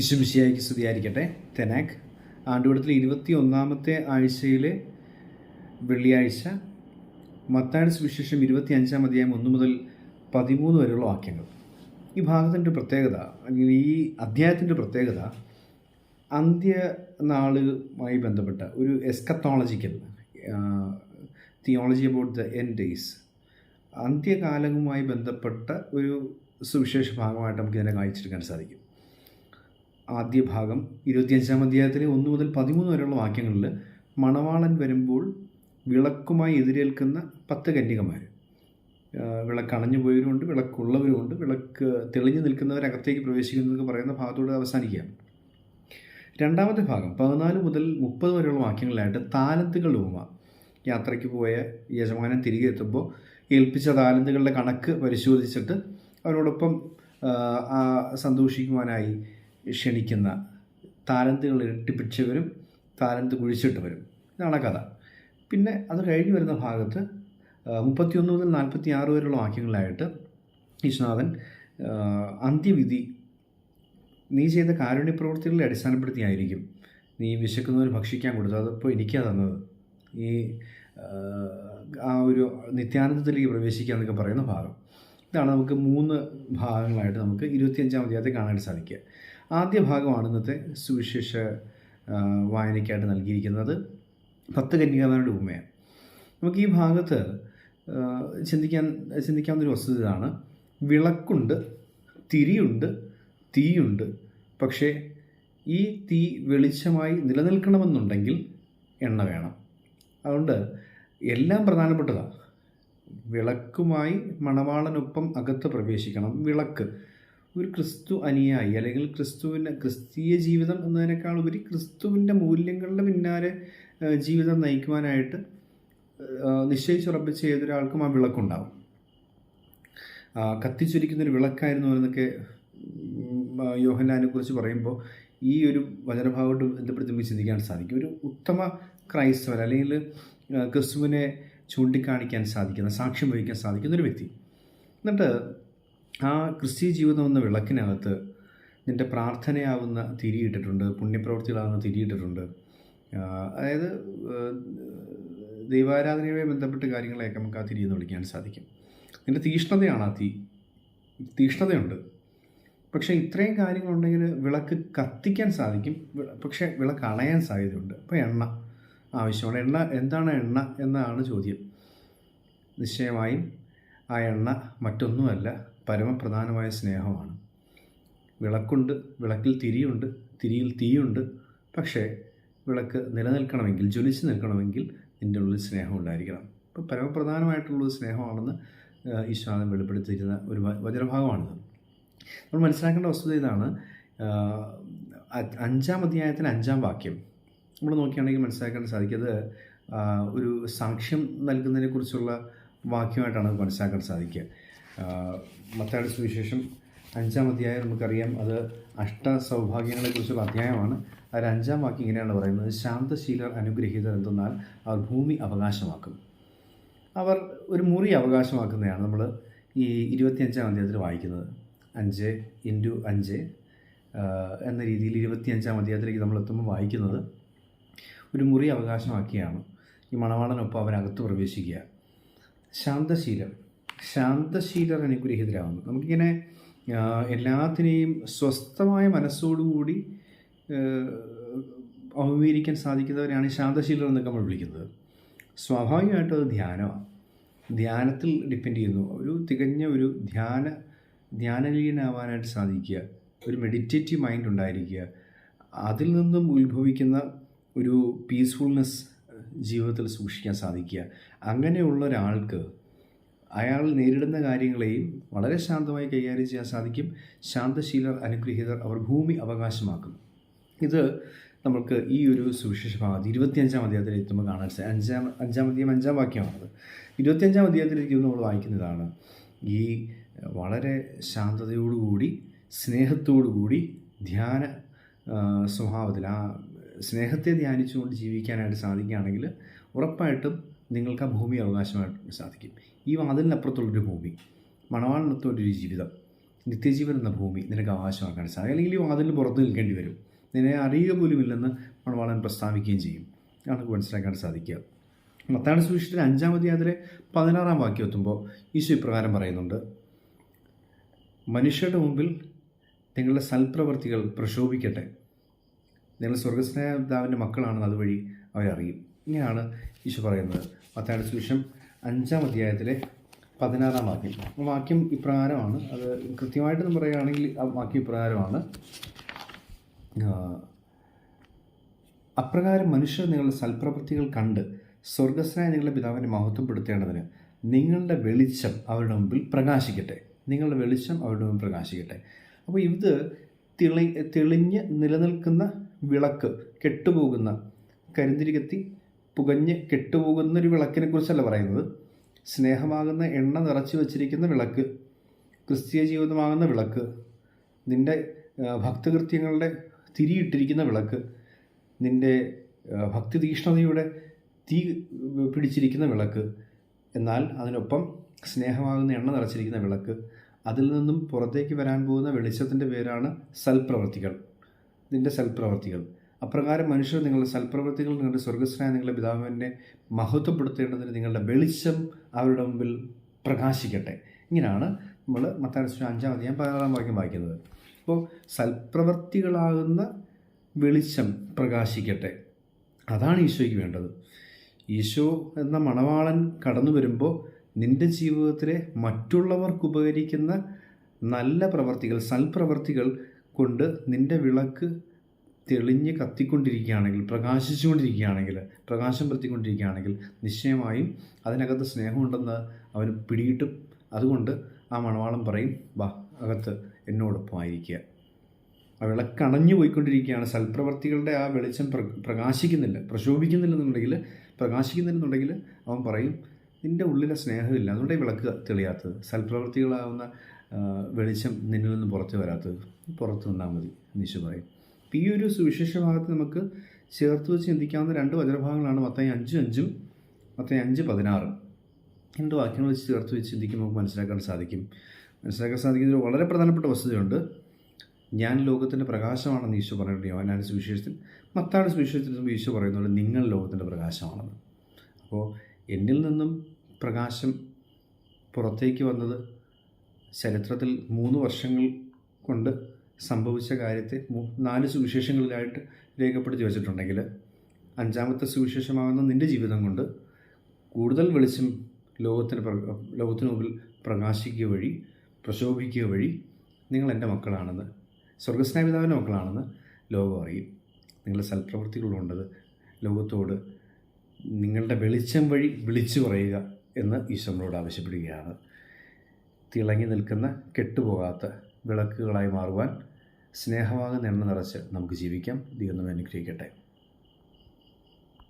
ഇശുമിശിയായിക്ക് സ്തുതിയായിരിക്കട്ടെ. തെനാക് ആണ്ടുകൂടത്തിൽ ഇരുപത്തി ഒന്നാമത്തെ ആഴ്ചയിലെ വെള്ളിയാഴ്ച മത്തായുടെ വിശേഷം ഇരുപത്തി അഞ്ചാം അധ്യായം ഒന്ന് മുതൽ പതിമൂന്ന് വരെയുള്ള വാക്യങ്ങൾ. ഈ ഭാഗത്തിന്റെ പ്രത്യേകത അല്ലെങ്കിൽ ഈ അധ്യായത്തിന്റെ പ്രത്യേകത അന്ത്യനാളുമായി ബന്ധപ്പെട്ട ഒരു eschatological theology about the end days അന്ത്യകാലവുമായി ബന്ധപ്പെട്ട ഒരു സുവിശേഷ ഭാഗമായിട്ട് നമുക്ക് ഇതിനെ വായിച്ചെടുക്കാൻ സാധിക്കും. ആദ്യ ഭാഗം ഇരുപത്തിയഞ്ചാം അധ്യായത്തിലെ ഒന്ന് മുതൽ പതിമൂന്ന് വരെയുള്ള വാക്യങ്ങളിൽ മണവാളൻ വരുമ്പോൾ വിളക്കുമായി എതിരേൽക്കുന്ന പത്ത് കന്യകമാർ. വിളക്ക് അണഞ്ഞു പോയവരുമുണ്ട് വിളക്കുള്ളവരുമുണ്ട് വിളക്ക് തെളിഞ്ഞു നിൽക്കുന്നവരകത്തേക്ക് പ്രവേശിക്കുന്നതെന്ന് പറയുന്ന ഭാഗത്തോടെ അവസാനിക്കുക. രണ്ടാമത്തെ ഭാഗം പതിനാല് മുതൽ മുപ്പത് വരെയുള്ള വാക്യങ്ങളിലായിട്ട് താലന്തുകൾ ഉപമ യാത്രയ്ക്ക് പോയ യജമാനൻ തിരികെ എത്തുമ്പോൾ ഏൽപ്പിച്ച താലന്തുകളുടെ കണക്ക് പരിശോധിച്ചിട്ട് അവരോടൊപ്പം സന്തോഷിക്കുവാനായി ക്ഷണിക്കുന്ന താലന്തുകൾ ഇരട്ടിപ്പിച്ചവരും താലന്ത് കുഴിച്ചിട്ടവരും. ഇതാണ് കഥ. പിന്നെ അത് കഴിഞ്ഞ് വരുന്ന ഭാഗത്ത് മുപ്പത്തിയൊന്ന് മുതൽ നാൽപ്പത്തി ആറ് വരെയുള്ള വാക്യങ്ങളായിട്ട് വിശ്വനാഥൻ അന്ത്യവിധി നീ ചെയ്ത കാരുണ്യ പ്രവൃത്തികളെ അടിസ്ഥാനപ്പെടുത്തിയായിരിക്കും. നീ വിശക്കുന്നവന് ഭക്ഷിക്കാൻ കൊടുത്തത്. അതിപ്പോൾ എനിക്കാണ് തന്നത്. ഈ ആ ഒരു നിത്യാനന്ദത്തിലേക്ക് പ്രവേശിക്കുക എന്നൊക്കെ പറയുന്ന ഭാഗം. ഇതാണ് നമുക്ക് മൂന്ന് ഭാഗങ്ങളായിട്ട് നമുക്ക് ഇരുപത്തിയഞ്ചാം അധ്യായത്തെ കാണാൻ സാധിക്കുക. ആദ്യ ഭാഗമാണ് ഇന്നത്തെ സുവിശേഷ വായനയ്ക്കായിട്ട് നൽകിയിരിക്കുന്നത് പത്ത് കന്യകാമാരുടെ ഉപമയാണ് നമുക്ക് ഈ ഭാഗത്ത് ചിന്തിക്കാൻ ചിന്തിക്കാവുന്നൊരു വസ്തുത ഇതാണ്. വിളക്കുണ്ട് തിരിയുണ്ട് തീയുണ്ട്. പക്ഷേ ഈ തീ വെളിച്ചമായി നിലനിൽക്കണമെന്നുണ്ടെങ്കിൽ എണ്ണ വേണം. അതുകൊണ്ട് എല്ലാം പ്രധാനപ്പെട്ടതാണ് വിളക്കുമായി മണവാളനൊപ്പം അകത്ത് പ്രവേശിക്കണം. വിളക്ക്. ഒരു ക്രിസ്തു അനുയായി അല്ലെങ്കിൽ ക്രിസ്തുവിന്റെ ക്രിസ്തീയ ജീവിതം എന്നതിനേക്കാൾ ഉപരി ക്രിസ്തുവിന്റെ മൂല്യങ്ങളുടെ പിന്നാലെ ജീവിതം നയിക്കുവാനായിട്ട് നിശ്ചയിച്ചുറപ്പിച്ച ഏതൊരാൾക്കും ആ വിളക്കുണ്ടാവും. കത്തിച്ചൊരിക്കുന്നൊരു വിളക്കായിരുന്നു എന്നൊക്കെ യോഹൻലാലിനെ കുറിച്ച് പറയുമ്പോൾ ഈ ഒരു വചനഭാവമായിട്ട് ബന്ധപ്പെടുത്തി നമുക്ക് ചിന്തിക്കാൻ സാധിക്കും? ഒരു ഉത്തമ ക്രൈസ്തവൻ അല്ലെങ്കിൽ ക്രിസ്തുവിനെ ചൂണ്ടിക്കാണിക്കാൻ സാധിക്കുന്ന സാക്ഷ്യം വഹിക്കാൻ സാധിക്കുന്ന ഒരു വ്യക്തി. എന്നിട്ട് ആ ക്രിസ്തീയ ജീവിതം എന്ന വിളക്കിനകത്ത് നിന്റെ പ്രാർത്ഥനയാവുന്ന തിരിയിട്ടിട്ടുണ്ട് പുണ്യപ്രവൃത്തികളാവുന്ന തിരിയിട്ടിട്ടുണ്ട് അതായത് ദൈവാരാധനയുമായി ബന്ധപ്പെട്ട കാര്യങ്ങളെയൊക്കെ നമുക്ക് ആ തിരിയെന്ന് വിളിക്കാൻ സാധിക്കും. നിന്റെ തീഷ്ണതയാണ് ആ തീ. തീഷ്ണതയുണ്ട്. പക്ഷേ ഇത്രയും കാര്യങ്ങളുണ്ടെങ്കിൽ വിളക്ക് കത്തിക്കാൻ സാധിക്കും പക്ഷേ വിളക്ക് അണയാൻ സാധ്യതയുണ്ട്. അപ്പോൾ എണ്ണ ആവശ്യമാണ്. എണ്ണ എന്താണ് എണ്ണ എന്നാണ് ചോദ്യം. നിശ്ചയമായും ആ എണ്ണ മറ്റൊന്നുമല്ല പരമപ്രധാനമായ സ്നേഹമാണ്. വിളക്കുണ്ട് വിളക്കിൽ തിരിയുണ്ട് തിരിയിൽ തീയുണ്ട്. പക്ഷേ വിളക്ക് നിലനിൽക്കണമെങ്കിൽ ജ്വലിച്ച് നിൽക്കണമെങ്കിൽ നിന്റെ ഉള്ളിൽ സ്നേഹം ഉണ്ടായിരിക്കണം. അപ്പോൾ പരമപ്രധാനമായിട്ടുള്ള സ്നേഹമാണെന്ന് ഈശ്വരൻ വെളിപ്പെടുത്തിയിരിക്കുന്ന ഒരു വചനഭാഗമാണിത്. നമ്മൾ മനസ്സിലാക്കേണ്ട വസ്തുത ഇതാണ് അഞ്ചാം അധ്യായത്തിന് അഞ്ചാം വാക്യം. നമ്മൾ നോക്കിയാണെങ്കിൽ മനസ്സിലാക്കാൻ സാധിക്കുന്നത് ഒരു സാക്ഷ്യം നൽകുന്നതിനെക്കുറിച്ചുള്ള വാക്യമായിട്ടാണ് മനസ്സിലാക്കാൻ സാധിക്കുക. മത്തായുടെ സുവിശേഷം അഞ്ചാം അധ്യായം നമുക്കറിയാം. അത് അഷ്ടസൗഭാഗ്യങ്ങളെക്കുറിച്ചുള്ള അധ്യായമാണ്. അതിൽ അഞ്ചാം വാക്യം ഇങ്ങനെയാണ് പറയുന്നത്. ശാന്തശീലർ അനുഗ്രഹീതർ എന്തെന്നാൽ അവർ ഭൂമി അവകാശമാക്കും. അവർ ഒരു മുറി അവകാശമാക്കുന്നതാണ് നമ്മൾ ഈ ഇരുപത്തിയഞ്ചാം അധ്യായത്തിൽ വായിക്കുന്നത്. അഞ്ച് ഇന്റു അഞ്ച് എന്ന രീതിയിൽ ഇരുപത്തിയഞ്ചാം അധ്യായത്തിലേക്ക് നമ്മൾ എത്തുമ്പോൾ വായിക്കുന്നത് ഒരു മുറി അവകാശമാക്കിയാണ്. ഈ മണവാളനൊപ്പം അവനകത്ത് പ്രവേശിക്കുക. ശാന്തശീലം ശാന്തശീലർ അനുഗ്രഹീതരാകുന്നു നമുക്കിങ്ങനെ എല്ലാത്തിനെയും സ്വസ്ഥമായ മനസ്സോടുകൂടി അഭിമുഖീകരിക്കാൻ സാധിക്കുന്നവരെയാണ് ശാന്തശീലർ എന്നൊക്കെ നമ്മൾ വിളിക്കുന്നത്. സ്വാഭാവികമായിട്ടും അത് ധ്യാനമാണ് ധ്യാനത്തിൽ ഡിപ്പെൻഡ് ചെയ്യുന്നു. ഒരു തികഞ്ഞ ഒരു ധ്യാന ധ്യാനലീനാവാനായിട്ട് സാധിക്കുക. ഒരു മെഡിറ്റേറ്റീവ് മൈൻഡ് ഉണ്ടായിരിക്കുക. അതിൽ നിന്നും ഉത്ഭവിക്കുന്ന ഒരു പീസ്ഫുൾനെസ് ജീവിതത്തിൽ സൂക്ഷിക്കാൻ സാധിക്കുക. അങ്ങനെയുള്ള ഒരാൾക്ക് അയാൾ നേരിടുന്ന കാര്യങ്ങളെയും വളരെ ശാന്തമായി കൈകാര്യം ചെയ്യാൻ സാധിക്കും. ശാന്തശീലർ അനുഗ്രഹീതർ അവർ ഭൂമി അവകാശമാക്കും ഇത് നമുക്ക് ഈ ഒരു സുവിശേഷ ഭാഗത്ത് ഇരുപത്തിയഞ്ചാം അധ്യായത്തിൽ എത്തുമ്പോൾ കാണാൻ അഞ്ചാം അഞ്ചാം അധ്യായം അഞ്ചാം വാക്യമാണത്. ഇരുപത്തിയഞ്ചാം അധ്യായത്തിലേക്ക് നമ്മൾ വായിക്കുന്നതാണ് ഈ വളരെ ശാന്തതയോടുകൂടി സ്നേഹത്തോടുകൂടി ധ്യാന സ്വഭാവത്തിൽ ആ സ്നേഹത്തെ ധ്യാനിച്ചുകൊണ്ട് ജീവിക്കാനായിട്ട് സാധിക്കുകയാണെങ്കിൽ ഉറപ്പായിട്ടും നിങ്ങൾക്ക് ആ ഭൂമി അവകാശമായിട്ട് സാധിക്കും. ഈ വാതിലിനപ്പുറത്തുള്ളൊരു ഭൂമി മണവാളിനൊത്തൊരു ജീവിതം നിത്യജീവൻ എന്ന ഭൂമി നിനക്ക് അവകാശമാക്കാൻ സാധിക്കും. അല്ലെങ്കിൽ ഈ വാതിലിന് പുറത്ത് നിൽക്കേണ്ടി വരും. നിന്നെ അറിയുക പോലുമില്ലെന്ന് മണവാളൻ പ്രസ്താവിക്കുകയും ചെയ്യും. നമുക്ക് മനസ്സിലാക്കാൻ സാധിക്കുക. മത്താണ് സുവിശേഷത്തിൽ അഞ്ചാം അതിലെ പതിനാറാം വാക്യം എത്തുമ്പോൾ ഈശോ ഇപ്രകാരം പറയുന്നുണ്ട് മനുഷ്യരുടെ മുമ്പിൽ നിങ്ങളുടെ സൽപ്രവർത്തികൾ പ്രശോഭിക്കട്ടെ നിങ്ങൾ സ്വർഗസ്നേഹ പിതാവിന്റെ മക്കളാണെന്ന് അതുവഴി അവരറിയും. ഇങ്ങനെയാണ് ഈശോ പറയുന്നത്. മത്തായുടെ സുവിശേഷം അഞ്ചാം അധ്യായത്തിലെ പതിനാറാം വാക്യം. വാക്യം ഇപ്രകാരമാണ്. അത് കൃത്യമായിട്ട് പറയുകയാണെങ്കിൽ ആ വാക്യം ഇപ്രകാരമാണ്. അപ്രകാരം മനുഷ്യർ നിങ്ങളുടെ സൽപ്രവൃത്തികൾ കണ്ട് സ്വർഗസ്നായ നിങ്ങളുടെ പിതാവിനെ മഹത്വപ്പെടുത്തേണ്ടതിന് നിങ്ങളുടെ വെളിച്ചം അവരുടെ മുമ്പിൽ പ്രകാശിക്കട്ടെ. നിങ്ങളുടെ വെളിച്ചം അവരുടെ മുമ്പിൽ പ്രകാശിക്കട്ടെ. അപ്പോൾ ഇത് തെളി തെളിഞ്ഞ് നിലനിൽക്കുന്ന വിളക്ക് കെട്ടുപോകുന്ന കരിന്തിരി കത്തി പുകഞ്ഞ് കെട്ടുപോകുന്ന ഒരു വിളക്കിനെ കുറിച്ചല്ല പറയുന്നത്. സ്നേഹമാകുന്ന എണ്ണ നിറച്ച് വച്ചിരിക്കുന്ന വിളക്ക് ക്രിസ്തീയ ജീവിതമാകുന്ന വിളക്ക് നിന്റെ ഭക്തകൃത്യങ്ങളുടെ തിരിയിട്ടിരിക്കുന്ന വിളക്ക് നിന്റെ ഭക്തി തീഷ്ണതയുടെ തീ പിടിച്ചിരിക്കുന്ന വിളക്ക് എന്നാൽ അതിനൊപ്പം സ്നേഹമാകുന്ന എണ്ണ നിറച്ചിരിക്കുന്ന വിളക്ക് അതിൽ നിന്നും പുറത്തേക്ക് വരാൻ പോകുന്ന വെളിച്ചത്തിന്റെ പേരാണ് സൽപ്രവർത്തികൾ. നിന്റെ സൽപ്രവർത്തികൾ. അപ്രകാരം മനുഷ്യർ നിങ്ങളുടെ സൽപ്രവൃത്തികൾ നിങ്ങളുടെ സ്വർഗസ്നായ നിങ്ങളുടെ പിതാവിനെ മഹത്വപ്പെടുത്തേണ്ടതിന് നിങ്ങളുടെ വെളിച്ചം അവരുടെ മുമ്പിൽ പ്രകാശിക്കട്ടെ. ഇങ്ങനെയാണ് നമ്മൾ മത്തായ അഞ്ചാം അധ്യായം പതിനാറാം വാക്യം വായിക്കുന്നത്. അപ്പോൾ സൽപ്രവർത്തികളാകുന്ന വെളിച്ചം പ്രകാശിക്കട്ടെ. അതാണ് ഈശോയ്ക്ക് വേണ്ടത്. ഈശോ എന്ന മണവാളൻ കടന്നു വരുമ്പോൾ നിന്റെ ജീവിതത്തിലെ മറ്റുള്ളവർക്ക് ഉപകരിക്കുന്ന നല്ല പ്രവർത്തികൾ സൽപ്രവർത്തികൾ കൊണ്ട് നിന്റെ വിളക്ക് തെളിഞ്ഞ് കത്തിക്കൊണ്ടിരിക്കുകയാണെങ്കിൽ പ്രകാശിച്ചുകൊണ്ടിരിക്കുകയാണെങ്കിൽ പ്രകാശം പരത്തിക്കൊണ്ടിരിക്കുകയാണെങ്കിൽ നിശ്ചയമായും അതിനകത്ത് സ്നേഹമുണ്ടെന്ന് അവന് പിടിയിട്ടും അതുകൊണ്ട് ആ മണവാളം പറയും വാ അകത്ത് എന്നോടൊപ്പമായിരിക്കുക ആ വിളക്കണഞ്ഞു പോയിക്കൊണ്ടിരിക്കുകയാണ്. സൽപ്രവർത്തികളുടെ ആ വെളിച്ചം പ്ര പ്രകാശിക്കുന്നില്ല പ്രശോഭിക്കുന്നില്ലെന്നുണ്ടെങ്കിൽ പ്രകാശിക്കുന്നില്ലെന്നുണ്ടെങ്കിൽ അവൻ പറയും നിന്റെ ഉള്ളിലെ സ്നേഹമില്ല. അതുകൊണ്ടേ വിളക്ക് തെളിയാത്തത്. സൽപ്രവർത്തികളാവുന്ന വെളിച്ചം നിന്നിൽ നിന്ന് പുറത്ത് വരാത്തത്. പുറത്ത് നിന്നാൽ മതി എന്നീശോ പറയും അപ്പോൾ ഈ ഒരു സുവിശേഷ ഭാഗത്ത് നമുക്ക് ചേർത്ത് വെച്ച് ചിന്തിക്കാവുന്ന രണ്ട് വചനഭാഗങ്ങളാണ് മത്തായി അഞ്ചും അഞ്ചും മത്തായി അഞ്ച് പതിനാറ്. രണ്ട് വാക്യങ്ങൾ വെച്ച് ചേർത്ത് വെച്ച് ചിന്തിക്കുമ്പോൾ നമുക്ക് മനസ്സിലാക്കാൻ സാധിക്കും. മനസ്സിലാക്കാൻ സാധിക്കുന്നതിൽ വളരെ പ്രധാനപ്പെട്ട വസ്തുതയുണ്ട്. ഞാൻ ലോകത്തിന്റെ പ്രകാശമാണെന്ന് ഈശോ പറയുന്നുണ്ട് യോനാന്റെ സുവിശേഷത്തിൽ മത്താട് സുവിശേഷത്തിൽ ഈശോ പറയുന്നുണ്ട് നിങ്ങൾ ലോകത്തിന്റെ പ്രകാശമാണെന്ന്. അപ്പോൾ എന്നിൽ നിന്നും പ്രകാശം പുറത്തേക്ക് വന്നത് ചരിത്രത്തിൽ മൂന്ന് വർഷങ്ങൾ കൊണ്ട് സംഭവിച്ച കാര്യത്തെ നാല് സുവിശേഷങ്ങളിലായിട്ട് രേഖപ്പെടുത്തി വച്ചിട്ടുണ്ടെങ്കിൽ അഞ്ചാമത്തെ സുവിശേഷമാകുന്ന നിന്റെ ജീവിതം കൊണ്ട് കൂടുതൽ വെളിച്ചം ലോകത്തിന് ലോകത്തിന് മുമ്പിൽ പ്രകാശിക്കുക വഴി പ്രശോഭിക്കുക വഴി നിങ്ങൾ എന്റെ മക്കളാണെന്ന് സ്വർഗസ്നാപിതാവിന്റെ മക്കളാണെന്ന് ലോകം അറിയും. നിങ്ങളുടെ സൽപ്രവൃത്തികളുണ്ടത് ലോകത്തോട് നിങ്ങളുടെ വെളിച്ചം വഴി വിളിച്ചു പറയുക എന്ന് ഈശ്വരനോട് ആവശ്യപ്പെടുകയാണ്. തിളങ്ങി നിൽക്കുന്ന കെട്ടുപോകാത്ത വിളക്കുകളായി മാറുവാൻ സ്നേഹമാകുന്ന എണ്ണ നിറച്ച് നമുക്ക് ജീവിക്കാം. ദൈവം നമ്മെ അനുഗ്രഹിക്കട്ടെ.